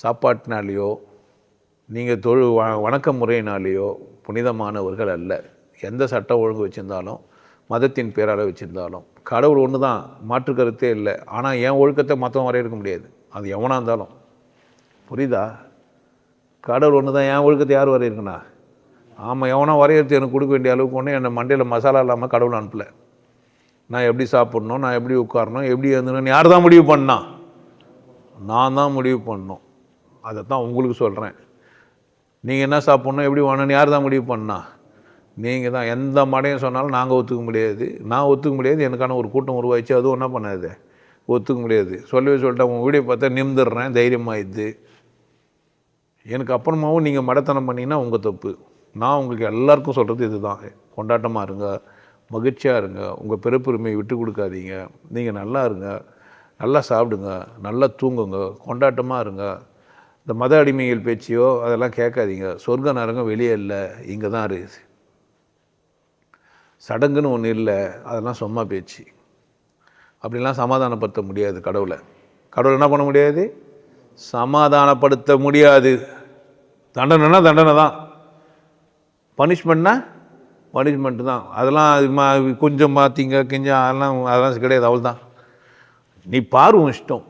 சாப்பாட்டினாலேயோ நீங்கள் தொழு வ வணக்க முறையினாலேயோ புனிதமானவர்கள் அல்ல. எந்த சட்ட ஒழுங்கு வச்சுருந்தாலும் மதத்தின் பேரால் வச்சுருந்தாலும் கடவுள் ஒன்று தான் மாற்று கருத்தே இல்லை. ஆனால் என் ஒழுக்கத்தை மற்றவன் வரையறுக்க முடியாது. அது எவனாக இருந்தாலும். புரியுதா? கடவுள் ஒன்று தான் என் ஒழுக்கத்தை யார் வரையிருக்குண்ணா ஆமாம் எவனா வரையறுத்து எனக்கு கொடுக்க வேண்டிய அளவுக்கு ஒன்று என்னை மண்டையில் மசாலா இல்லாமல் கடவுள் அனுப்பல. நான் எப்படி சாப்பிட்ணும் நான் எப்படி உட்காரணும் எப்படி எழுந்தணும்னு யார் தான் முடிவு பண்ணான் நான் தான் முடிவு பண்ணணும். அதை தான் உங்களுக்கு சொல்கிறேன் நீங்கள் என்ன சாப்பிட்ணும் எப்படி வேணும்னு யார் தான் முடிவு பண்ணா? நீங்கள் தான் எந்த மடையும் சொன்னாலும் நாங்கள் ஒத்துக்க முடியாது. நான் ஒத்துக்க முடியாது எனக்கான ஒரு கூட்டம் உருவாயிச்சு அதுவும் என்ன பண்ணாது? ஒத்துக்க முடியாது. சொல்லவே சொல்லிட்டேன் உங்கள் வீடியோ பார்த்தா நிமிந்துடுறேன் தைரியமாயிடுது எனக்கு அப்புறமாவும் நீங்கள் மடத்தனம் பண்ணிங்கன்னா உங்கள் தப்பு. நான் உங்களுக்கு எல்லாருக்கும் சொல்கிறது இதுதான். கொண்டாட்டமாக இருங்க மகிழ்ச்சியாக இருங்க உங்கள் பிறப்புரிமையை விட்டு கொடுக்காதீங்க. நீங்கள் நல்லா இருங்க நல்லா சாப்பிடுங்க நல்லா தூங்குங்க கொண்டாட்டமாக இருங்க. இந்த மத அடிமைகள் பேச்சியோ அதெல்லாம் கேட்காதீங்க. சொர்க்க நரகம் வெளியே இல்லை. இங்கே தான் இருக்குது. சடங்குன்னு ஒன்று இல்லை. அதெல்லாம் சும்மா பேச்சு. அப்படிலாம் சமாதானப்படுத்த முடியாது கடவுளை. கடவுளை என்ன பண்ண முடியாது? சமாதானப்படுத்த முடியாது. தண்டனைனா தண்டனை தான். பனிஷ்மெண்ட்னா பனிஷ்மெண்ட்டு தான். அதெல்லாம் மா கொஞ்சம் மாற்றிங்க கொஞ்சம் அதெல்லாம் அதெல்லாம் கிடையாது. அவள் தான் நீ பாரு உன் இஷ்டம்.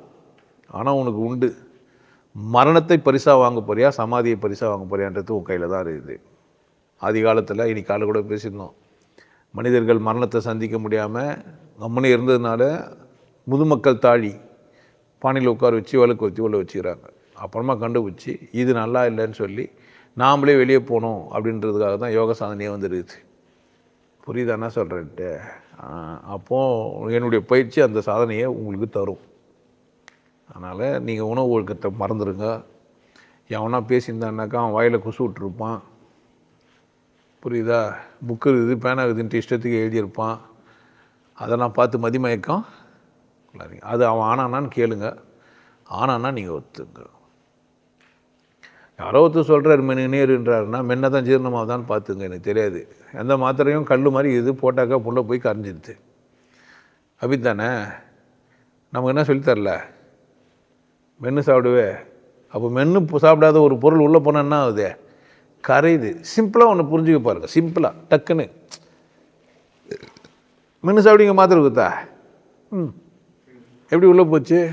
ஆனால் உனக்கு உண்டு. மரணத்தை பரிசாக வாங்க போறியா சமாதியை பரிசாக வாங்க போறியான்றது உன் கையில் தான் இருக்குது. ஆதி காலத்தில் காலை கூட பேசியிருந்தோம். மனிதர்கள் மரணத்தை சந்திக்க முடியாமல் கம்முன்னு இருந்ததுனால முதுமக்கள் தாழி பானையில் உட்கார வச்சு விளக்கு வச்சு உள்ள வச்சுக்கிறாங்க. அப்புறமா கண்டுபிடிச்சி இது நல்லா இல்லைன்னு சொல்லி நாமளே வெளியே போகணும் அப்படின்றதுக்காக தான் யோக சாதனையே வந்துருக்குது. புரியுதா என்ன சொல்கிறேன்ட்டு அப்போது என்னுடைய பயிற்சி அந்த சாதனையை உங்களுக்கு தரும். அதனால் நீங்கள் உணவு ஒழுக்கத்தை மறந்துடுங்க எவனா பேசியிருந்தான்னாக்கா அவன் வாயில் குசு விட்டுருப்பான். புரியுதா? புக்கு இருக்குது பேனா இருக்குதுன்ட்டு இஷ்டத்துக்கு எழுதியிருப்பான். அதெல்லாம் பார்த்து மதிமயக்கம் அது அவன் ஆனானான்னு கேளுங்க. ஆனானா நீங்கள் ஒத்துங்க. யாரோ ஒருத்தர் சொல்கிறார் மென்னுனேருன்றாருன்னா மென்ன தான் ஜீரணமாகதான்னு பார்த்துங்க. எனக்கு தெரியாது. எந்த மாத்திரையும் கல் மாதிரி இது போட்டாக்கா புள்ள போய் கரைஞ்சிடுது அப்படித்தானே நமக்கு என்ன சொல்லித் தரல? மென்று சாப்பிடுவே. அப்போ மென்று சாப்பிடாத ஒரு பொருள் உள்ளே போனால் என்ன ஆகுது? கரையுது சிம்பிளாக ஒன்று புரிஞ்சுக்க பாருங்க. சிம்பிளாக டக்குன்னு. மென்று சாப்பிடுங்க மாத்திரை கொடுத்தா? ம். எப்படி உள்ளே போச்சு?